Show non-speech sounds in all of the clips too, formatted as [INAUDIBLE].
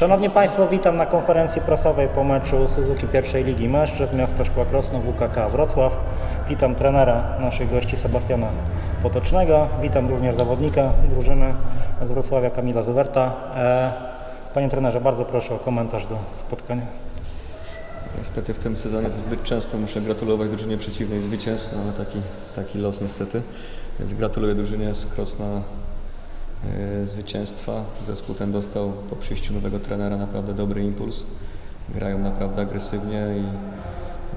Szanowni Państwo, witam na konferencji prasowej po meczu Suzuki pierwszej Ligi Mężczyzn Miasto Szkła Krosno WKK Wrocław. Witam trenera naszych gości Sebastiana Potocznego. Witam również zawodnika drużyny z Wrocławia Kamila Zewerta. E, Panie trenerze, bardzo proszę o komentarz do spotkania. Niestety w tym sezonie zbyt często muszę gratulować drużynie przeciwnej zwycięstw, no ale taki, taki los niestety. Więc gratuluję drużynie z Krosna zwycięstwa. Zespół ten dostał po przyjściu nowego trenera naprawdę dobry impuls. Grają naprawdę agresywnie i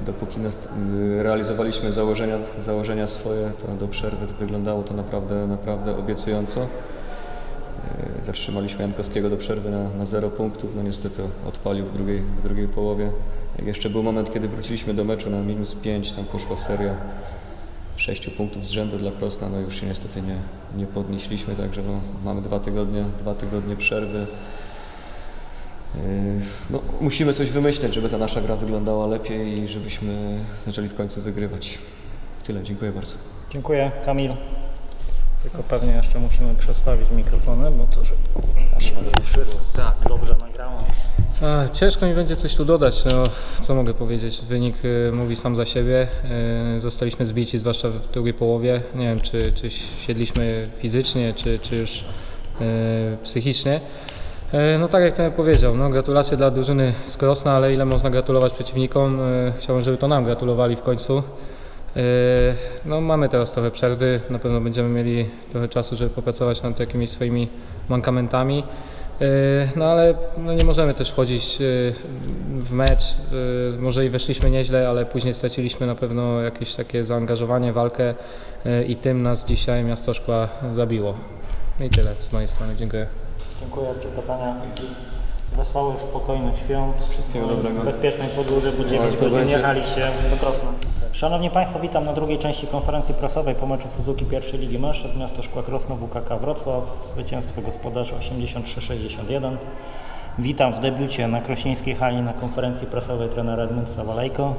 dopóki y, realizowaliśmy założenia, założenia swoje, to do przerwy wyglądało to naprawdę, naprawdę obiecująco. E, Zatrzymaliśmy Jankowskiego do przerwy na, na 0 punktów. No niestety odpalił w drugiej, w drugiej połowie. Jeszcze był moment, kiedy wróciliśmy do meczu na minus 5, tam poszła seria 6 punktów z rzędu dla Krosna. No już się niestety nie, nie podnieśliśmy, także no, mamy dwa tygodnie, dwa tygodnie przerwy. Yy, No, musimy coś wymyśleć, żeby ta nasza gra wyglądała lepiej i żebyśmy zaczęli w końcu wygrywać. Tyle, dziękuję bardzo. Dziękuję. Kamil. Tylko pewnie jeszcze musimy przestawić mikrofony, bo to żeby wszystko tak, dobrze nagrało. Ciężko mi będzie coś tu dodać. No, co mogę powiedzieć? Wynik y, mówi sam za siebie. Y, zostaliśmy zbici, zwłaszcza w drugiej połowie. Nie wiem, czy, czy siedliśmy fizycznie, czy, czy już y, psychicznie. Y, No tak jak ten powiedział, no, gratulacje dla drużyny z Krosna, ale ile można gratulować przeciwnikom? Y, Chciałbym, żeby to nam gratulowali w końcu. Yy, No, mamy teraz trochę przerwy, na pewno będziemy mieli trochę czasu, żeby popracować nad jakimiś swoimi mankamentami. Yy, No ale no, nie możemy też wchodzić yy, w mecz. Może i weszliśmy nieźle, ale później straciliśmy na pewno jakieś takie zaangażowanie, walkę i tym nas dzisiaj miasto Szkła zabiło. I tyle z mojej strony. Dziękuję. Dziękuję. Czy pytania? Wesołych, spokojnych świąt. Wszystkiego dobrego. Bezpiecznej podróży, bo Ale 9 to godzin będzie- jechaliście do Krosna. Szanowni Państwo, witam na drugiej części konferencji prasowej po meczu Suzuki pierwszej Ligi Mężczyzn Miasto Szkła Krosno WKK Wrocław. Zwycięstwo gospodarzy 83-61. Witam w debiucie na Krośnieńskiej hali na konferencji prasowej trenera Edmundsa Walejko.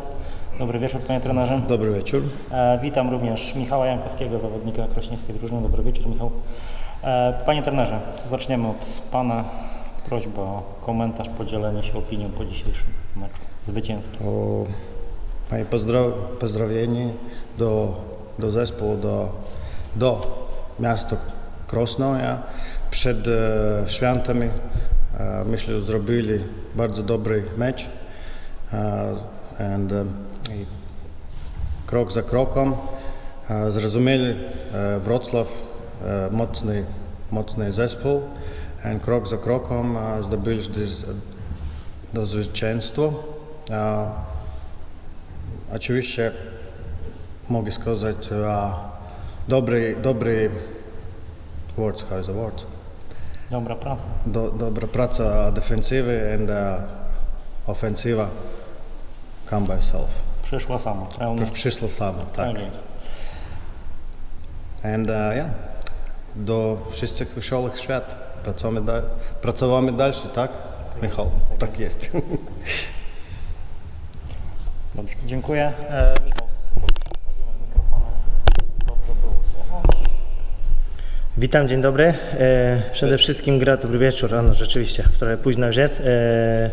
Dobry wieczór Panie Trenerze. Dobry wieczór. E, witam również Michała Jankowskiego, zawodnika krośnieńskiej drużyny. Dobry wieczór Michał. E, panie trenerze, zaczniemy od Pana. Prośba o komentarz, podzielenie się opinią po dzisiejszym meczu zwycięskim. O, moje pozdro, pozdrowienie do, do zespołu, do, do miasta Krosno. Ja przed e, świętami e, myślę, że zrobili bardzo dobry mecz. E, and, e, i krok za krokiem e, zrozumieli e, Wrocław e, mocny, mocny zespół. And krok za krokiem e, zdobyli do, do zwycięstwa. E, Oczywiście mogę сказать uh, dobry, dobry words, how is the word? Dobra praca. Do, dobra praca defensywy and uh, ofensywa come by itself. Przyszła sama. Pełna. Przyszło samo, tak. Tak jest. And uh, yeah, do wszystkich wesołych świat. Pracujemy, da, pracowamy dalej, tak? Michał, tak jest. [LAUGHS] Dobrze, dziękuję. E, Michał, przestawimy mikrofony. Dobrze było słychać. Witam, dzień dobry. E, przede wszystkim gratuluję, wieczór, rano rzeczywiście, trochę późno już jest. E,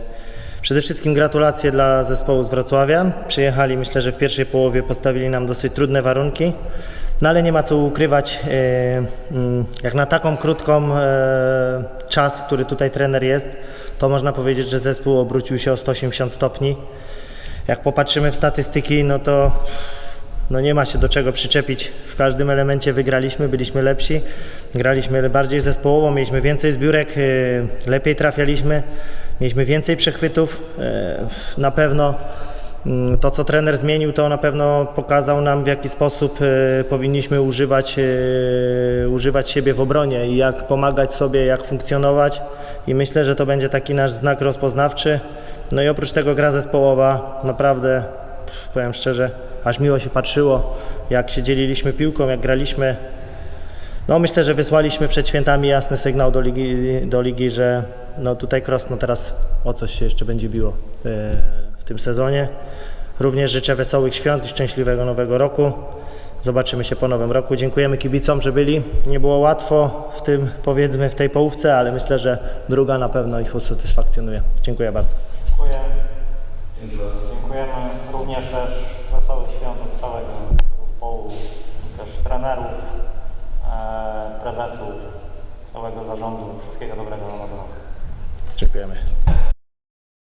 przede wszystkim gratulacje dla zespołu z Wrocławia. Przyjechali, myślę, że w pierwszej połowie postawili nam dosyć trudne warunki, no ale nie ma co ukrywać, e, mm, jak na taką krótką e, czas, który tutaj trener jest, to można powiedzieć, że zespół obrócił się o 180 stopni. Jak popatrzymy w statystyki, no to no nie ma się do czego przyczepić. W każdym elemencie wygraliśmy, byliśmy lepsi, graliśmy bardziej zespołowo, mieliśmy więcej zbiórek, yy, lepiej trafialiśmy, mieliśmy więcej przechwytów. Yy, Na pewno to, co trener zmienił, to na pewno pokazał nam, w jaki sposób yy, powinniśmy używać, yy, używać siebie w obronie i jak pomagać sobie, jak funkcjonować. I myślę, że to będzie taki nasz znak rozpoznawczy. No i oprócz tego gra zespołowa, naprawdę powiem szczerze, aż miło się patrzyło, jak się dzieliliśmy piłką, jak graliśmy. No myślę, że wysłaliśmy przed świętami jasny sygnał do ligi, do ligi że no tutaj Krosno teraz o coś się jeszcze będzie biło e, w tym sezonie. Również życzę wesołych świąt i szczęśliwego nowego roku. Zobaczymy się po nowym roku. Dziękujemy kibicom, że byli. Nie było łatwo w tym, powiedzmy, w tej połówce, ale myślę, że druga na pewno ich usatysfakcjonuje. Dziękuję bardzo. Dziękuję. Dziękujemy również też wesołych świąt od całego zespołu, też trenerów, e, prezesów, całego zarządu. Wszystkiego dobrego na nowy rok. Dziękujemy.